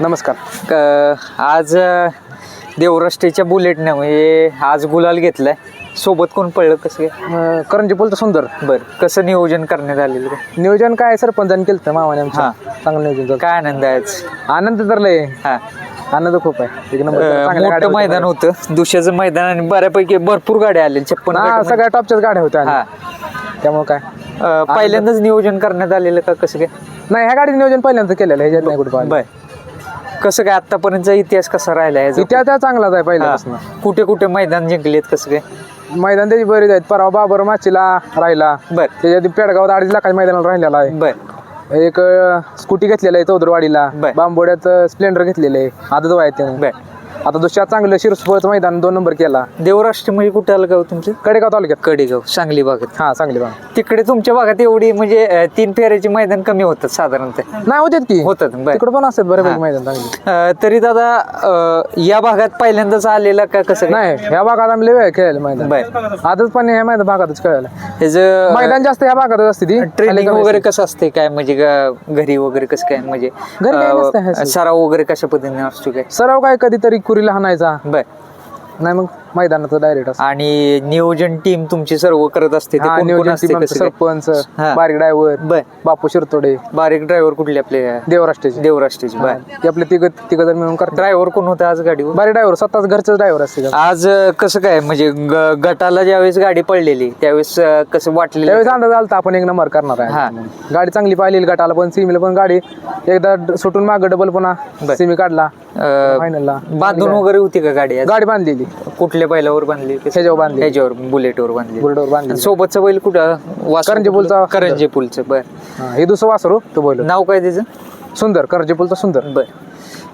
नमस्कार. क- आज अ, देवराष्ट्रीच्या बुलेटनं म्हणजे आज गुलाल घेतलाय. सोबत कोण पडलं कसं काय? अं, करंजी बोलतो सुंदर. बरं कसं नियोजन करण्यात आलेलं काय? नियोजन काय सरपंचाने केलं होतं मामाने आमच्या हा. चांगलं नियोजन झालं. काय आनंद आहे आज? आनंद तर लय. हा. आनंद खूप आहे. एक नंबर अ, चांगल्या गाड्या मोठं होत्या. मैदान होतं. दुसऱ्याचं मैदान आणि बऱ्यापैकी भरपूर गाड्या आल्या. छप्पन हा सगळ्या टॉपच्याच गाड्या होत्या हा. त्यामुळे काय? अ, पहिल्यांदाच नियोजन करण्यात आलेलं का कसं काय? नाही ह्या गाडीचं नियोजन पहिल्यांदा केलेलं आहे ह्याच्यात नाही कुठे पाहिलं. बर. कसं काय आतापर्यंतचा इतिहास कसा राहिला याचा? इतिहास त्या चांगलाच आहे हा. पहिल्यापासून कुठे कुठे मैदान जिंकलेत कसं काय? मैदान त्याची बरीच आहेत. परवा बाबर माचीला राहिला. बर. त्याच्यात पेडगावात अडीच लाखाच्या मैदानाला राहिलेला आहे. बर. एक स्कूटी घेतलेलं आहे चौदरवाडीला बर. बांबोड्यात स्प्लेंडर घेतलेलं आहे. आदत आहे त्यानं. बर. आता दुसऱ्या चांगलं शिरसोळचं मैदान दोन नंबर केला. देवराष्ट्र म्हणजे कुठं आलं गाव तुमचं? कडेगाव तालुक्यात. कडेगाव सांगली भागात. हा चांगली बा तिकडे तुमच्या भागात एवढी म्हणजे अ, तीन फेऱ्याची मैदान कमी होतात साधारणतः. नाही होते की. होतात बर. तिकडे पण असतात बऱ्यापैकी मैदान चांगली. अ, तरी दादा अ, या भागात पहिल्यांदाच आलेला का कसं काय? नाही ह्या भागात आम्ही लय वेळ खेळले मैदान. बर. आजच पण ह्या मैदान भागातच खेळायला. ह्याचं मैदान जास्त ह्या भागातच असते ती. ट्रेनिंग वगैरे कसं असते काय? म्हणजे ग- घरी वगैरे कसं काय? म्हणजे घरी अ, सराव वगैरे कशा पद्धतीने असतो काय? सराव काय कधीतरी कुरीला हाणायचा. बर. नाही मग? मैदानाचं डायरेक्ट असतं. आणि नियोजन टीम तुमची सर्व करत असते ते हा, कोण कोण नियोजन असते team आमचं कसं काय? सरपंच हा. बारीक ड्रायव्हर बापू शिरतोडे. बारीक ड्रायव्हर कुठले आपले? देवराष्ट्राचे देवराष्ट्रीचे ते आपले तिघ तिघ जण मिळून करतात. ड्रायव्हर कोण होता आज गाडीवर? बारीक ड्रायव्हर स्वतःच घरचंच ड्रायव्हर असते का. आज अ, कसं काय? म्हणजे ग- गटाला ज्यावेळेस गाडी पडलेली त्यावेळेस अ, कसं वाटलेलं? त्यावेळेस अंदाज आलता आपण एक नंबर करणार हा. आहे गाडी चांगली पाहिली गटाला पण सिमीला पण गाडी. एकदा ड- सुटून माग डबल पुन्हा. सिमी काढला अ, फायनलला बांधून वगैरे होती का गाडी आज? गाडी बांधलेली. कुठल्या बैलावर बांधली ह्याच्यावर बांधली. ह्याच्यावर बुलेटवर बांधली. बुलडोर बांधली. सोबतचा बैल कुठं? करंजी? पुलचा. करंजी पुलचं बर. हा, दुसरं वासरू तो बोल. नाव काय त्याचं? सुंदर करजेपूलचा सुंदर. बर.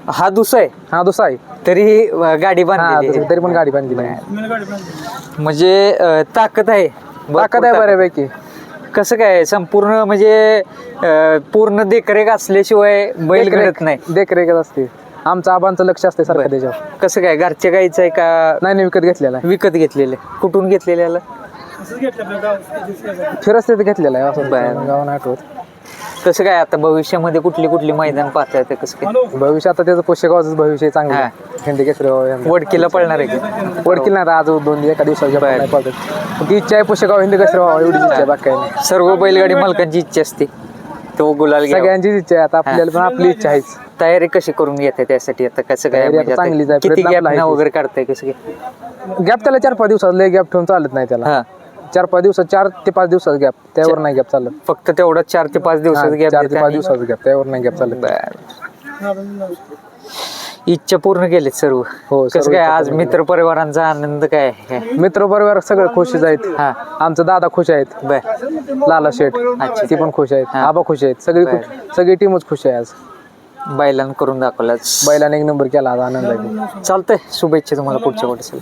हा दुसरा आहे? हा दुसरा आहे. तरी गाडी हा आहे. तरी पण गाडी बांधली म्हणजे ताकद आहे. ताकद आहे बऱ्यापैकी. कसं काय संपूर्ण म्हणजे पूर्ण देखरेख असल्याशिवाय बैल घडत नाही. देखरेखच असते. आमचं आबांचं लक्ष असते सारखं. त्याच्यावर कसं काय घरच्या गाईचं आहे का नाही नाही विकत घेतलेला विकत घेतलेलं आहे? कुठून घेतलेलं आहे फिरस्ते घेतलेला आहे असं बर. गावानं आठवत कसं काय आता भविष्यामध्ये कुठली कुठली मैदान पाहता येतं कसं काय भविष्य आता त्याचं पुष्यगावचं भविष्य चांगलं. आहे. हिंदी केसरी वडकीला पळणार आहे का वडकील नाही आता आज दोन दिवस एका दिवसाच्या बर. नाही पळतात पण ती इच्छा आहे पुष्यगाव हिंदी केसरी व्हावं एवढीच इच्छा आहे बाकी काही नाही सर्व बैलगाडी मालकांची इच्छा असते तो गुलाल घ्यावा. सगळ्यांचीच इच्छा आहे. आता आपल्याला पण आपली इच्छा आहेच. तयारी कशी करून घेते त्यासाठी आता कसं काय तयारी म्हणजे आता चांगलीच आहे. किती प्रयत्न गॅप आहेच. वगैरे काढताय कसं काय? गॅप त्याला चार पाच दिवसात लय गॅप ठेवून चालत नाही त्याला. हा. चार पाच दिवसात चार ते पाच दिवसात गॅप त्यावर नाही गॅप चालत. फक्त तेवढा चार ते पाच दिवसात हा, गॅप चार ते पाच दिवसात गॅप त्यावर नाही गॅप चालत. इच्छा पूर्ण केलेत सर्व. हो, कसं सर्व काय इच्छा आज मित्र परिवारांचा आनंद काय? आहे? मित्र परिवार सगळे खुशीच आहेत. हा. आमचं दादा खुश आहेत. बर. लाला शेठ ती पण खुश आहेत. हा. आबा खुश आहेत. सगळी खुश सगळी टीमच खुश आहे आज. बैलांना करून दाखवलाच. बैलाने एक नंबर केला आज आनंद आहे. चालतंय. शुभेच्छा तुम्हाला पुढच्या वाटचाल